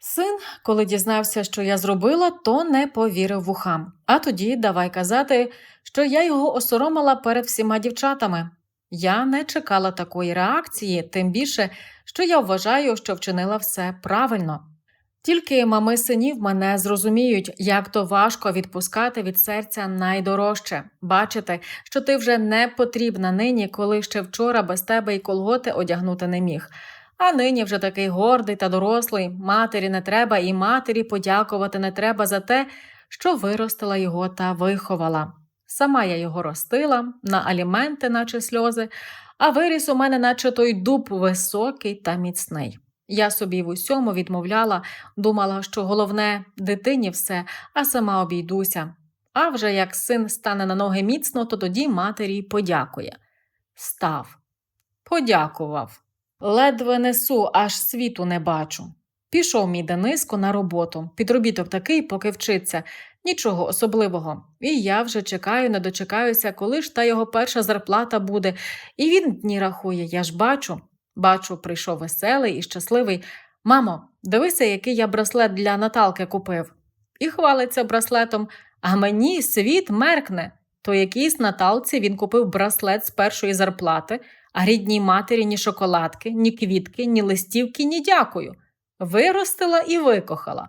Син, коли дізнався, що я зробила, то не повірив вухам. А тоді давай казати, що я його осоромила перед всіма дівчатами. Я не чекала такої реакції, тим більше, що я вважаю, що вчинила все правильно. Тільки мами синів мене зрозуміють, як то важко відпускати від серця найдорожче, бачити, що ти вже не потрібна нині, коли ще вчора без тебе й колготи одягнути не міг. А нині вже такий гордий та дорослий, матері не треба, і матері подякувати не треба за те, що виростила його та виховала. Сама я його ростила, на аліменти, наче сльози, а виріс у мене, наче той дуб високий та міцний. Я собі в усьому відмовляла, думала, що головне дитині все, а сама обійдуся. А вже як син стане на ноги міцно, то тоді матері подякує. Став. Подякував. Ледве несу, аж світу не бачу. Пішов мій Дениско на роботу. Підробіток такий, поки вчиться, нічого особливого. І я вже чекаю, не дочекаюся, коли ж та його перша зарплата буде. І він дні рахує, я ж бачу. Бачу, прийшов веселий і щасливий. Мамо, дивися, який я браслет для Наталки купив. І хвалиться браслетом, а мені світ меркне. То якійсь Наталці він купив браслет з першої зарплати, а рідній матері ні шоколадки, ні квітки, ні листівки, ні дякую. Виростила і викохала.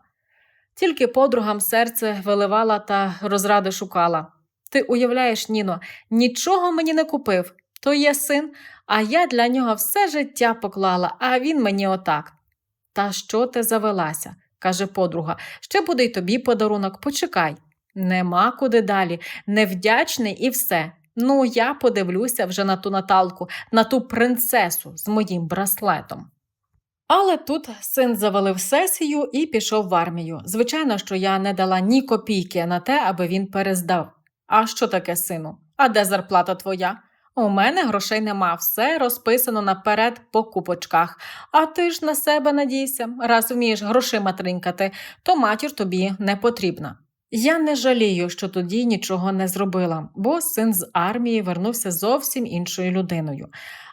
Тільки подругам серце виливала та розради шукала. Ти уявляєш, Ніно, нічого мені не купив. То є син, а я для нього все життя поклала, а він мені отак. Та що ти завелася? каже подруга. Ще буде й тобі подарунок, почекай. Нема куди далі, невдячний і все. Ну, я подивлюся вже на ту Наталку, на ту принцесу з моїм браслетом. Але тут син завалив сесію і пішов в армію. Звичайно, що я не дала ні копійки на те, аби він перездав. А що таке, сину? А де зарплата твоя? У мене грошей нема, все розписано наперед по купочках. А ти ж на себе надійся, раз вмієш грошима тринькати, то матір тобі не потрібна. Я не жалію, що тоді нічого не зробила, бо син з армії вернувся зовсім іншою людиною.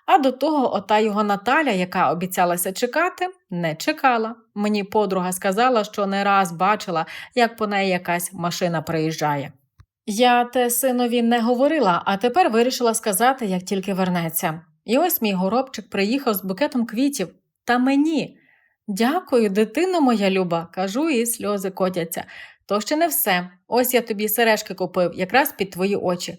А до того ота його Наталя, яка обіцялася чекати, не чекала. Мені подруга сказала, що не раз бачила, як по неї якась машина приїжджає. Я те синові не говорила, а тепер вирішила сказати, як тільки вернеться. І ось мій горобчик приїхав з букетом квітів. Та мені. Дякую, дитино моя люба, кажу, і сльози котяться. То ще не все. Ось я тобі сережки купив, якраз під твої очі.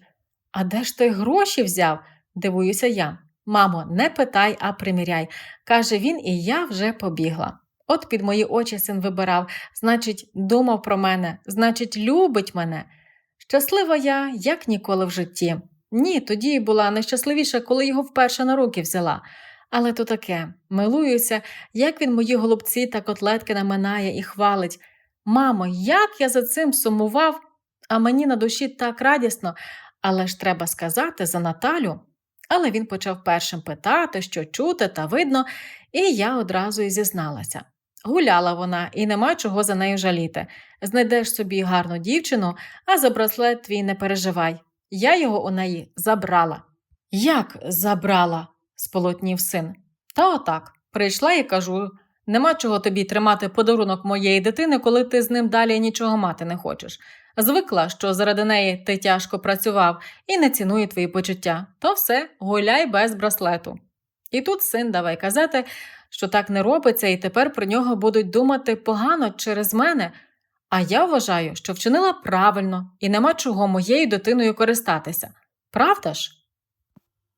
А де ж ти гроші взяв? дивуюся я. Мамо, не питай, а приміряй, каже він, і я вже побігла. От під мої очі син вибирав, значить, думав про мене, значить, любить мене. Щаслива я, як ніколи в житті. Ні, тоді була нещасливіша, коли його вперше на руки взяла. Але то таке, милуюся, як він мої голубці та котлетки наминає і хвалить. Мамо, як я за цим сумував, а мені на душі так радісно, але ж треба сказати за Наталю. Але він почав першим питати, що чути та видно, і я одразу й зізналася. Гуляла вона, і нема чого за нею жаліти. Знайдеш собі гарну дівчину, а за браслет твій не переживай. Я його у неї забрала. Як забрала? сполотнів син. Та отак. Прийшла і кажу: нема чого тобі тримати подарунок моєї дитини, коли ти з ним далі нічого мати не хочеш. Звикла, що заради неї ти тяжко працював і не цінує твої почуття, то все, гуляй без браслету. І тут син давай казати, що так не робиться, і тепер про нього будуть думати погано через мене. А я вважаю, що вчинила правильно і нема чого моєю дитиною користатися. Правда ж?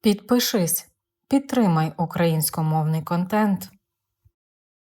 Підпишись, підтримай українськомовний контент.